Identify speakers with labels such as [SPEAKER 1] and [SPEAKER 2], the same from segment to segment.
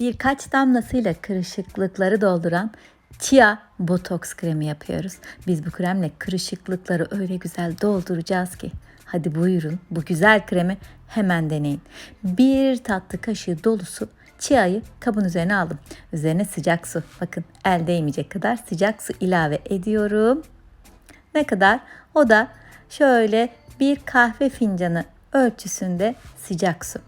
[SPEAKER 1] birkaç damlasıyla kırışıklıkları dolduran Chia Botox kremi yapıyoruz. Biz bu kremle kırışıklıkları öyle güzel dolduracağız ki. Hadi buyurun bu güzel kremi hemen deneyin. Bir tatlı kaşığı dolusu Chia'yı kabın üzerine aldım. Üzerine sıcak su. Bakın el değmeyecek kadar sıcak su ilave ediyorum. Ne kadar? O da şöyle bir kahve fincanı ölçüsünde sıcak su.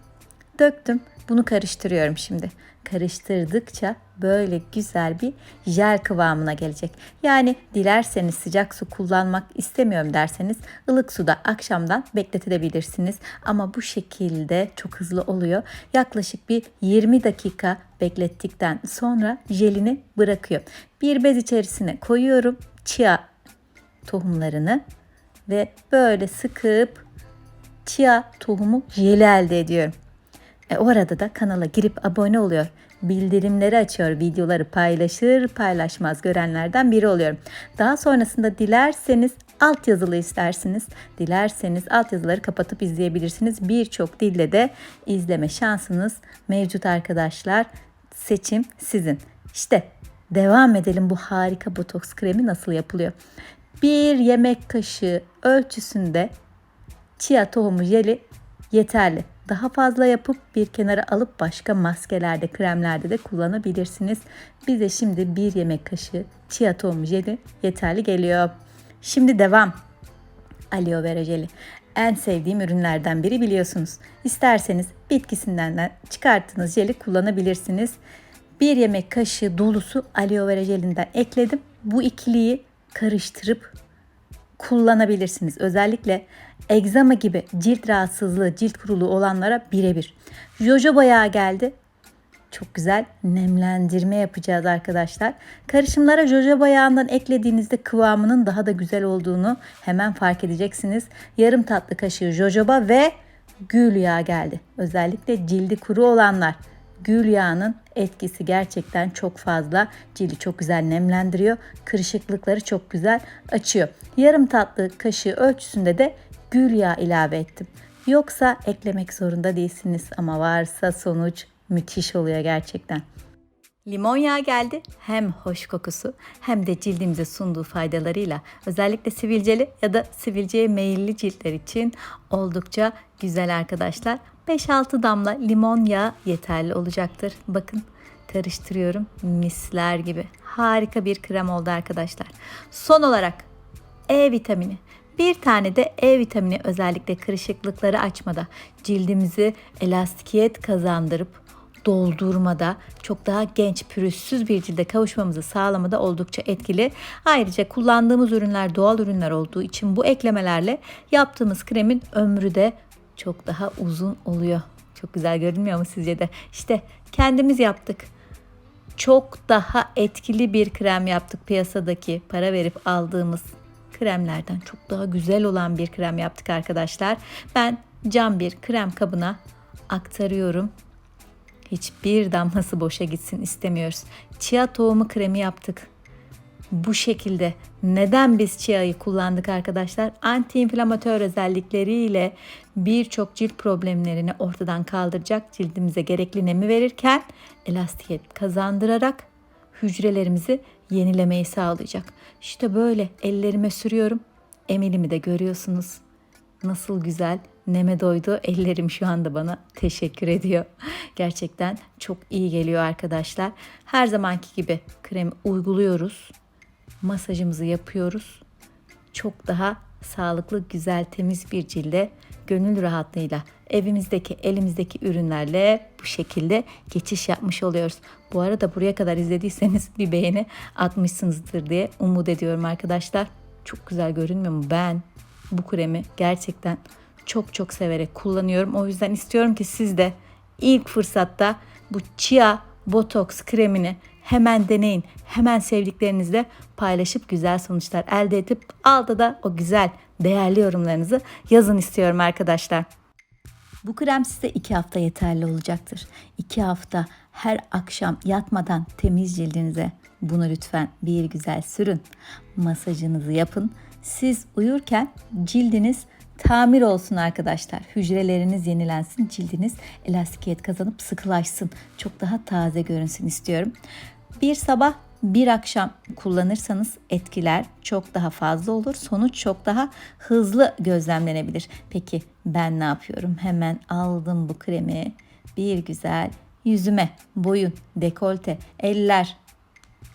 [SPEAKER 1] Döktüm. Bunu karıştırıyorum şimdi. Karıştırdıkça böyle güzel bir jel kıvamına gelecek. Yani dilerseniz sıcak su kullanmak istemiyorum derseniz ılık suda akşamdan bekletebilirsiniz. Ama bu şekilde çok hızlı oluyor. Yaklaşık bir 20 dakika beklettikten sonra jelini bırakıyor. Bir bez içerisine koyuyorum. Chia tohumlarını ve böyle sıkıp chia tohumu jeli elde ediyorum. E, o da kanala girip abone oluyor. Bildirimleri açıyor, videoları paylaşır paylaşmaz görenlerden biri oluyorum. Daha sonrasında dilerseniz altyazılı istersiniz. Dilerseniz altyazıları kapatıp izleyebilirsiniz. Birçok dille de izleme şansınız mevcut arkadaşlar. Seçim sizin. İşte devam edelim bu harika botoks kremi nasıl yapılıyor. Bir yemek kaşığı ölçüsünde chia tohumu jeli yeterli. Daha fazla yapıp bir kenara alıp başka maskelerde, kremlerde de kullanabilirsiniz. Bize şimdi bir yemek kaşığı chia tohumu jeli yeterli geliyor. Şimdi devam. Aloe vera jeli. En sevdiğim ürünlerden biri biliyorsunuz. İsterseniz bitkisinden de çıkarttığınız jeli kullanabilirsiniz. Bir yemek kaşığı dolusu aloe vera jelinden ekledim. Bu ikiliyi karıştırıp kullanabilirsiniz. Özellikle egzama gibi cilt rahatsızlığı, cilt kuruluğu olanlara birebir. Jojoba yağı geldi. Çok güzel nemlendirme yapacağız arkadaşlar. Karışımlara jojoba yağından eklediğinizde kıvamının daha da güzel olduğunu hemen fark edeceksiniz. Yarım tatlı kaşığı jojoba ve gül yağı geldi. Özellikle cildi kuru olanlar gül yağının etkisi gerçekten çok fazla. Cildi çok güzel nemlendiriyor. Kırışıklıkları çok güzel açıyor. Yarım tatlı kaşığı ölçüsünde de gül yağı ilave ettim. Yoksa eklemek zorunda değilsiniz ama varsa sonuç müthiş oluyor gerçekten. Limon yağı geldi. Hem hoş kokusu hem de cildimize sunduğu faydalarıyla özellikle sivilceli ya da sivilceye meyilli ciltler için oldukça güzel arkadaşlar. 5-6 damla limon yağı yeterli olacaktır. Bakın karıştırıyorum misler gibi. Harika bir krem oldu arkadaşlar. Son olarak E vitamini. Bir tane de E vitamini özellikle kırışıklıkları açmada, cildimizi elastikiyet kazandırıp doldurmada, çok daha genç, pürüzsüz bir cilde kavuşmamızı sağlamada oldukça etkili. Ayrıca kullandığımız ürünler doğal ürünler olduğu için bu eklemelerle yaptığımız kremin ömrü de çok daha uzun oluyor. Çok güzel görünmüyor mu sizce de? İşte kendimiz yaptık. Çok daha etkili bir krem yaptık piyasadaki para verip aldığımız kremlerden çok daha güzel olan bir krem yaptık arkadaşlar. Ben cam bir krem kabına aktarıyorum. Hiçbir damlası boşa gitsin istemiyoruz. Chia tohumu kremi yaptık. Bu şekilde neden biz chia'yı kullandık arkadaşlar? Antiinflamatör özellikleriyle birçok cilt problemlerini ortadan kaldıracak, cildimize gerekli nemi verirken elastikiyet kazandırarak hücrelerimizi yenilemeyi sağlayacak. İşte böyle ellerime sürüyorum. Emelimi de görüyorsunuz. Nasıl güzel neme doydu. Ellerim şu anda bana teşekkür ediyor. Gerçekten çok iyi geliyor arkadaşlar. Her zamanki gibi kremi uyguluyoruz. Masajımızı yapıyoruz. Çok daha sağlıklı, güzel, temiz bir cilde gönül rahatlığıyla evimizdeki, elimizdeki ürünlerle bu şekilde geçiş yapmış oluyoruz. Bu arada buraya kadar izlediyseniz bir beğeni atmışsınızdır diye umut ediyorum arkadaşlar. Çok güzel görünmüyor mu? Ben bu kremi gerçekten çok çok severek kullanıyorum. O yüzden istiyorum ki siz de ilk fırsatta bu Chia Botox kremini hemen deneyin. Hemen sevdiklerinizle paylaşıp güzel sonuçlar elde edip altta da o güzel değerli yorumlarınızı yazın istiyorum arkadaşlar. Bu krem size iki hafta yeterli olacaktır. İki hafta her akşam yatmadan temiz cildinize bunu lütfen bir güzel sürün. Masajınızı yapın. Siz uyurken cildiniz tamir olsun arkadaşlar. Hücreleriniz yenilensin, cildiniz elastikiyet kazanıp sıkılaşsın. Çok daha taze görünsün istiyorum. Bir sabah bir akşam kullanırsanız etkiler çok daha fazla olur. Sonuç çok daha hızlı gözlemlenebilir. Peki ben ne yapıyorum? Hemen aldım bu kremi. Bir güzel yüzüme, boyun, dekolte, eller,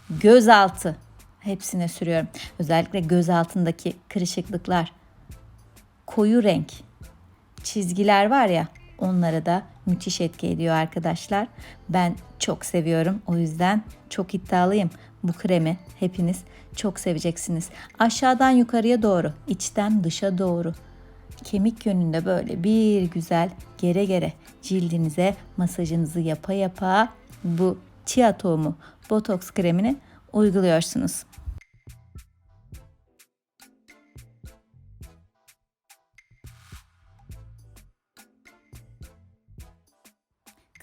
[SPEAKER 1] gözaltı hepsine sürüyorum. Özellikle göz altındaki kırışıklıklar, koyu renk çizgiler var ya onlara da müthiş etki ediyor arkadaşlar. Ben çok seviyorum. O yüzden çok iddialıyım. Bu kremi hepiniz çok seveceksiniz. Aşağıdan yukarıya doğru, içten dışa doğru kemik yönünde böyle bir güzel gere gere cildinize masajınızı yapa yapa bu chia tohumu botoks kremini uyguluyorsunuz.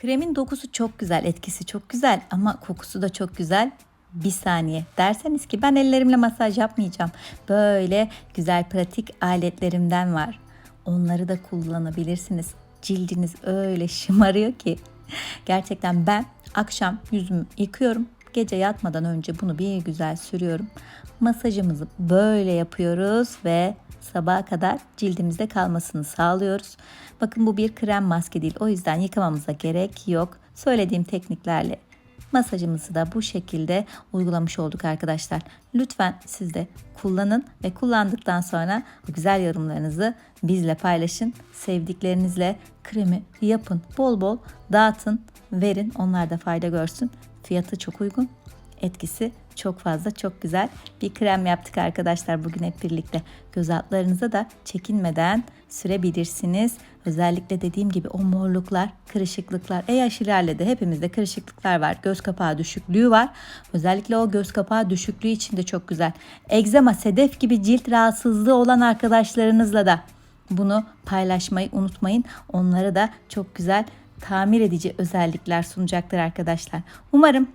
[SPEAKER 1] Kremin dokusu çok güzel, etkisi çok güzel ama kokusu da çok güzel. Bir saniye derseniz ki ben ellerimle masaj yapmayacağım. Böyle güzel pratik aletlerimden var. Onları da kullanabilirsiniz. Cildiniz öyle şımarıyor ki. Gerçekten ben akşam yüzümü yıkıyorum. Gece yatmadan önce bunu bir güzel sürüyorum. Masajımızı böyle yapıyoruz ve sabaha kadar cildimizde kalmasını sağlıyoruz. Bakın bu bir krem maske değil. O yüzden yıkamamıza gerek yok. Söylediğim tekniklerle masajımızı da bu şekilde uygulamış olduk arkadaşlar. Lütfen siz de kullanın ve kullandıktan sonra bu güzel yorumlarınızı bizle paylaşın. Sevdiklerinizle kremi yapın. Bol bol dağıtın, verin. Onlar da fayda görsün. Fiyatı çok uygun. Etkisi çok fazla, çok güzel bir krem yaptık arkadaşlar bugün hep birlikte. Göz altlarınıza da çekinmeden sürebilirsiniz. Özellikle dediğim gibi o morluklar, kırışıklıklar, e yaş ilerledi hepimizde kırışıklıklar var. Göz kapağı düşüklüğü var. Özellikle o göz kapağı düşüklüğü için de çok güzel. Egzama, sedef gibi cilt rahatsızlığı olan arkadaşlarınızla da bunu paylaşmayı unutmayın. Onlara da çok güzel tamir edici özellikler sunacaktır arkadaşlar. Umarım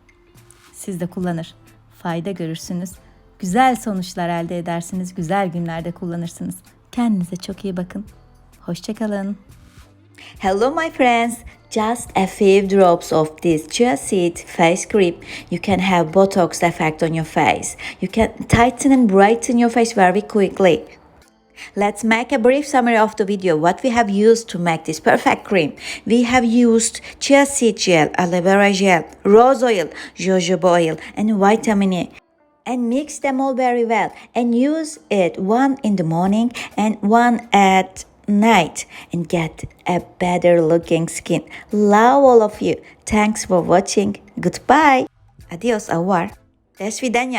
[SPEAKER 1] siz de kullanır. Fayda görürsünüz. Güzel sonuçlar elde edersiniz. Güzel günlerde kullanırsınız. Kendinize çok iyi bakın. Hoşçakalın.
[SPEAKER 2] Hello my friends, just a few drops of this chia seed face cream. You can have Botox effect on your face. You can tighten and brighten your face very quickly. Let's make a brief summary of the video what we have used to make this perfect cream. We have used chia seed gel, aloe vera gel, rose oil, jojoba oil and vitamin E and mix them all very well and use it one in the morning and one at night and get a better looking skin. Love all of you. Thanks for watching. Goodbye. Adios, au revoir. До свидания.